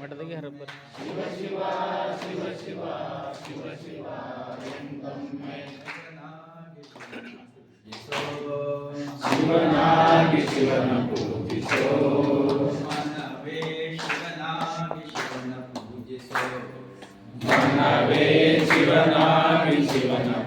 மட்டத்துக்கு ஹரப்பர் சிவனாகி சிவன பூஜிசோ மனவே சிவனாகி சிவன பூஜிசோ மனவே சிவனாகி சிவன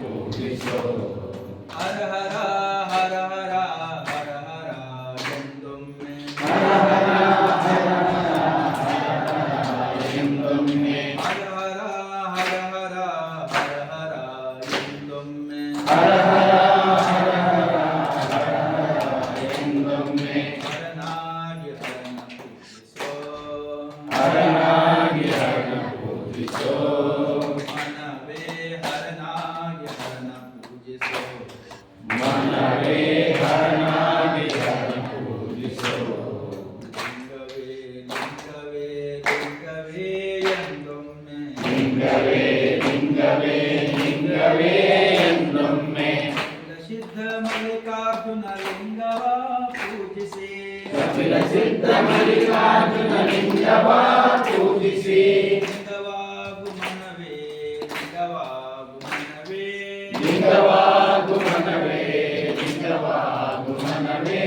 ಸಿದ್ಧ ಮಲ್ಲಿಕಾರ್ಜುನಲಿಂಗವಾ ಪೂಜಿಸಿ ಲಿಂಗವಾಗು ಮನವೇ ಲಿಂಗವಾಗು ಮನವೇ ಲಿಂಗವಾಗು ಮನವೇ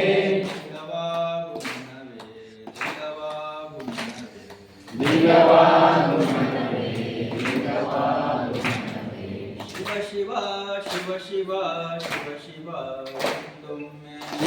ಲಿಂಗವಾಗು ಮನವೇ ಶಿವ ಶಿವ ಶಿವ ಶಿವ ಶಿವ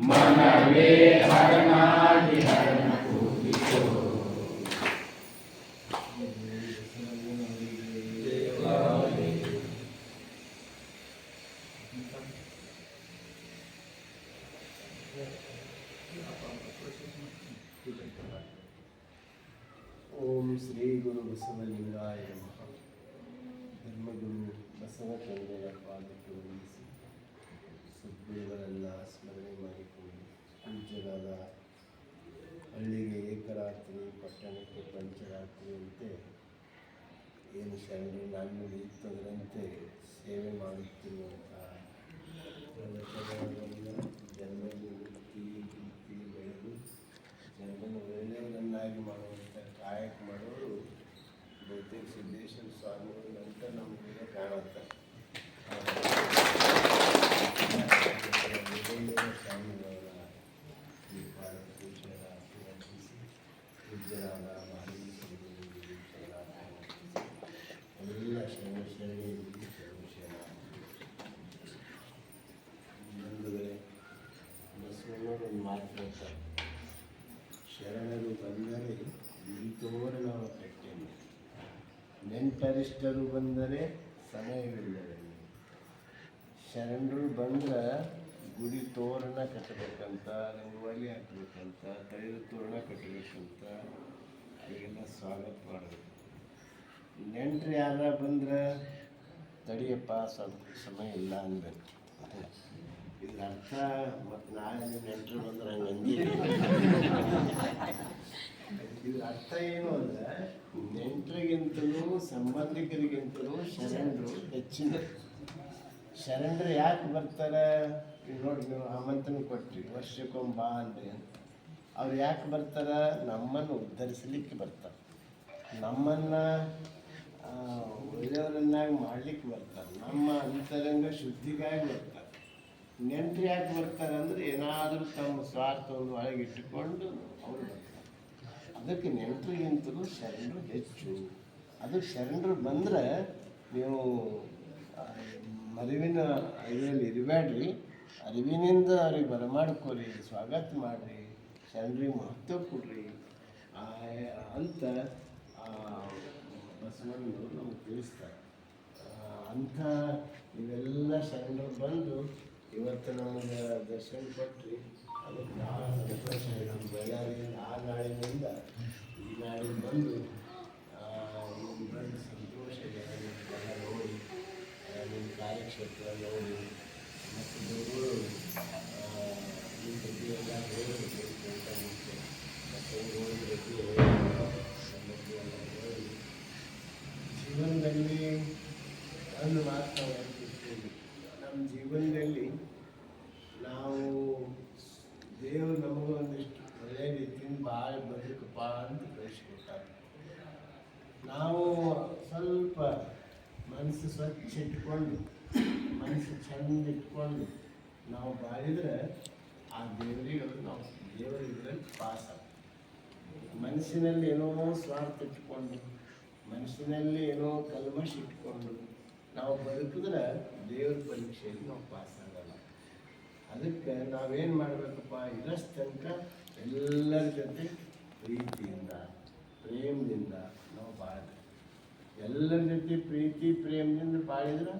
मनवे हरणाधिहरण ओम श्री गुरु बसवलिंगाय नमः। धर्मगुरु बसवचंद्र पादपुरी ದೇವರನ್ನ ಸ್ಮರಣೆ ಮಾಡಿಕೊಂಡು ಪಂಚರಾದ ಹಳ್ಳಿಗೆ ಏಕರಾತ್ರಿ ಪಟ್ಟಣಕ್ಕೆ ಪಂಚರಾತ್ರಿಯಂತೆ ಏನು ಶರಣರು ನಾನು ಯುಕ್ತದರಂತೆ ಸೇವೆ ಮಾಡುತ್ತಿರುವಂಥ ಗುರಿತೋರಣವ ಕಟ್ಟೆನು ನೆಂಟರಿಷ್ಟರು ಬಂದರೆ ಸಮಯವಿಲ್ಲದಲ್ಲಿ ಶರಣರು ಬಂದ್ರೆ ಗುಡಿ ತೋರಣ ಕಟ್ಟಬೇಕಂತ, ರಂಗೋಲಿ ಹಾಕ್ಬೇಕಂತ, ತೈಲ ತೋರಣ ಕಟ್ಟಬೇಕಂತ ಅವರಿಗೆಲ್ಲ ಸ್ವಾಗತ ಮಾಡಬೇಕು. ನೆಂಟರು ಯಾರ ಬಂದ್ರೆ, ತಡಿಯಪ್ಪ, ಸ್ವಲ್ಪ ಸಮಯ ಇಲ್ಲ ಅನ್ಬೇಕು ಇಲ್ಲ ಅರ್ಥ ಮತ್ತು ನಾಳೆ ನೆಂಟರು ಬಂದ್ರೆ ಹಂಗೆ ಇದ್ರ ಅರ್ಥ ಏನು ಅಂದ್ರೆ, ನೆಂಟರಿಗಿಂತಲೂ ಸಂಬಂಧಿಕರಿಗಿಂತಲೂ ಶರಣರು ಹೆಚ್ಚಿನ. ಶರಣರು ಯಾಕೆ ಬರ್ತಾರೆ? ನೋಡಿ, ನೀವು ಆಮಂತ್ರಣ ಕೊಟ್ರಿ, ವರ್ಷಕ್ಕೊಮ್ಮೆ ಬಾ ಅಂದ್ರಿ ಅವ್ರು ಯಾಕೆ ಬರ್ತಾರೆ? ನಮ್ಮನ್ನು ಉದ್ಧರಿಸಲಿಕ್ಕೆ ಬರ್ತಾರೆ. ನಮ್ಮನ್ನು ಒಳ್ಳೆಯವರನ್ನಾಗಿ ಮಾಡ್ಲಿಕ್ಕೆ ಬರ್ತಾರೆ. ನಮ್ಮ ಅಂತರಂಗ ಶುದ್ಧಿಗಾಗಿ ಬರ್ತಾರೆ. ನೆಂಟರು ಯಾಕೆ ಬರ್ತಾರೆ ಅಂದರೆ ಏನಾದರೂ ತಮ್ಮ ಸ್ವಾರ್ಥವನ್ನು ಒಳಗಿಟ್ಟುಕೊಂಡು ಅವರು ಬರ್ತಾರೆ. ಅದಕ್ಕೆ ನೆಂಟರಿಗಿಂತಲೂ ಶರಣರು ಹೆಚ್ಚು. ಅದು ಶರಣರು ಬಂದರೆ ನೀವು ಮರಿವಿನ ಇದರಲ್ಲಿ ಇರಬೇಡ್ರಿ. ಅರಿವಿನಿಂದ ಅವ್ರಿಗೆ ಬರಮಾಡ್ಕೊರಿ, ಸ್ವಾಗತ ಮಾಡಿರಿ, ಶರಣರಿಗೆ ಮಹತ್ವ ಕೊಡ್ರಿ. ಅಂತ ಬಸವಣ್ಣನವರು ನಮ್ಗೆ ತಿಳಿಸ್ತಾರೆ. ಅಂಥ ಇವೆಲ್ಲ ಶರಣರು ಬಂದು ಇವತ್ತು ನಮಗೆ ದರ್ಶನ ಕೊಟ್ರಿ. ಅದಕ್ಕೆ ಭಾಳ ಡಿಪ್ರೆಷನ್ ನಮ್ಮ ಬಳ್ಳಾರಿಯಿಂದ ಆ ನಾಡಿನಿಂದ ಈ ನಾಡಿಗೆ ಬಂದು ಇಲ್ಲಿ ಸಂತೋಷ ಇದೆ ಎಲ್ಲ ನೋಡಿ ನಿಮ್ಮ ಕಾರ್ಯಕ್ಷೇತ್ರ ನೋಡಿ ಮತ್ತು ಬೆಂಗಳೂರು ಈ ಬಗ್ಗೆ ಎಲ್ಲ ಹೇಳಬೇಕು ಅಂತ ಜೀವನದಲ್ಲಿ ಒಂದು ಅಂತ ನಾವು ನಮ್ಮ ಜೀವನದಲ್ಲಿ ಸ್ವಚ್ಛ ಇಟ್ಕೊಂಡು ಮನಸ್ಸು ಚೆಂದ ಇಟ್ಕೊಂಡು ನಾವು ಬಾಳಿದ್ರೆ ಆ ದೇವರಿಗೆ ನಾವು ದೇವರ ಪಾಸ್ ಮನಸ್ಸಿನಲ್ಲಿ ಏನೋ ಸ್ವಾರ್ಥ ಇಟ್ಕೊಂಡು ಮನಸ್ಸಿನಲ್ಲಿ ಏನೋ ಕಲ್ಮಶ ಇಟ್ಕೊಂಡು ನಾವು ಬದುಕಿದ್ರೆ ದೇವ್ರ ಪರೀಕ್ಷೆಯಲ್ಲಿ ನಾವು ಪಾಸ್ ಆಗಲ್ಲ. ಅದಕ್ಕೆ ನಾವೇನು ಮಾಡಬೇಕಪ್ಪ ಇದಷ್ಟು ತನಕ ಎಲ್ಲರ ಜೊತೆ ಪ್ರೀತಿಯಿಂದ, ಪ್ರೇಮದಿಂದ ನಾವು ಬಾಳ್ಬೇಕು. ಎಲ್ಲರ ಜೊತೆ ಪ್ರೀತಿ, ಪ್ರೇಮದಿಂದ ಬಾಳಿದ್ರೆ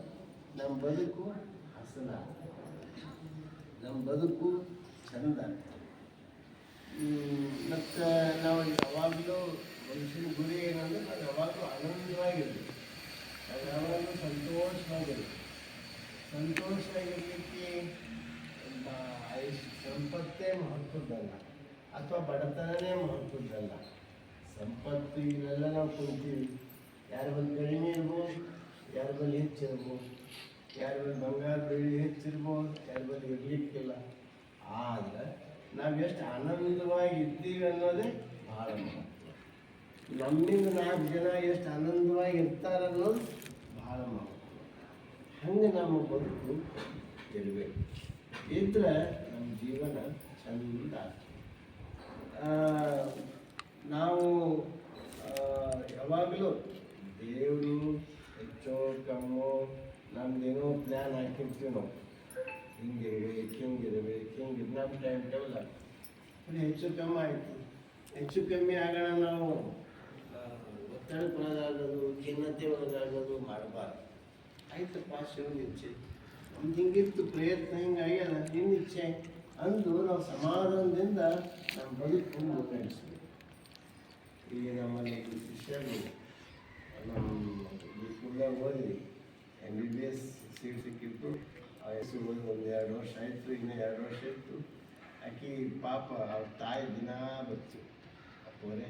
ನಮ್ಮ ಬದುಕು ಹಸನ ನಮ್ಮ ಬದುಕು ಚಂದ ಮತ್ತು ನಾವು ಯಾವಾಗಲೂ ಮನುಷ್ಯನ ಗುರಿ ಏನಂದ್ರೆ ನಾವು ಯಾವಾಗಲೂ ಆನಂದವಾಗಿರಲಿ ನಾವು ಯಾವಾಗಲೂ ಸಂತೋಷವಾಗಿರಲಿ ಸಂತೋಷ ಇರಲಿಕ್ಕೆ ಐಶ್- ಸಂಪತ್ತೇ ಮಹತ್ವದ್ದಲ್ಲ, ಅಥವಾ ಬಡತನನೇ ಮಹತ್ವದ್ದಲ್ಲ. ಸಂಪತ್ತು ಇವೆಲ್ಲ ನಾವು ಕುಂತೀವಿ. ಯಾರ ಬಳಿ ಕಡಿಮೆ ಇರ್ಬೋದು ಯಾರ ಬಳಿ ಹೆಚ್ಚಿರ್ಬೋದು, ಯಾರ ಬಳಿ ಬಂಗಾರ ಬೆಳ್ಳಿ ಹೆಚ್ಚಿರ್ಬೋದು, ಯಾರ ಬಳಿ ಇರ್ಲಿಕ್ಕಿಲ್ಲ. ಆದ್ರೆ ನಾವು ಎಷ್ಟು ಆನಂದವಾಗಿ ಇದ್ದೀವಿ ಅನ್ನೋದೇ ಭಾಳ ಮಹತ್ವ. ನಮ್ಮಿಂದ ನಾಲ್ಕು ಜನ ಎಷ್ಟು ಆನಂದವಾಗಿ ಇರ್ತಾರೆ ಅನ್ನೋದು ಭಾಳ ಮಹತ್ವ. ಹಂಗೆ ನಮ್ಮ ಬದುಕು ಇರಬೇಕು ಇದ್ರೆ ನಮ್ಮ ಜೀವನ ಚಂದ ನಾವು ಯಾವಾಗಲೂ ದೇವರು ಹೆಚ್ಚೋ ಕಮ್ಮೋ ನಮ್ದೇನೋ ಪ್ಲ್ಯಾನ್ ಹಾಕಿರ್ತೀವಿ. ನಾವು ಹಿಂಗೆ ಹಿಂಗಿರ್ಬೇಕು ಹಿಂಗೆ ನಮ್ಮ ಟೈಮ್ ಟೇಬಲ್ ಹೆಚ್ಚು ಕಮ್ಮಿ ಆಯಿತು. ಹೆಚ್ಚು ಕಮ್ಮಿ ಆಗೋಣ ನಾವು ಒತ್ತಡಕ್ಕೊಳಗಾಗೋದು ಖಿನ್ನತೆ ಒಳಗಾಗೋದು ಮಾಡಬಾರ್ದು. ಆಯ್ತಪ್ಪ ಶಿವನ ಇಚ್ಛೆ. ನಮ್ದು ಹಿಂಗಿತ್ತು ಪ್ರಯತ್ನ ಹಿಂಗಾಗ್ಯದ ನಿನ್ನ ಇಚ್ಛೆ ಅಂದು ನಾವು ಸಮಾಧಾನದಿಂದ ನಮ್ಮ ಬದುಕು ಮುನ್ನಡೆಸ್ಬೇಕು ಇಲ್ಲಿ ನಮ್ಮಲ್ಲಿ ಶಿಷ್ಯರು ಸೀಟ್ ಸಿಕ್ಕಿತ್ತು ಆ ಹೆಸರು ಓದಿ ಒಂದು ಎರಡು ವರ್ಷ ಆಯಿತು, ಇನ್ನೂ ಎರಡು ವರ್ಷ ಇತ್ತು. ಆಕೆ ಪಾಪ, ಅವ್ರ ತಾಯಿ ದಿನ ಬರ್ತೀವಿ ಅಪ್ಪವರೇ.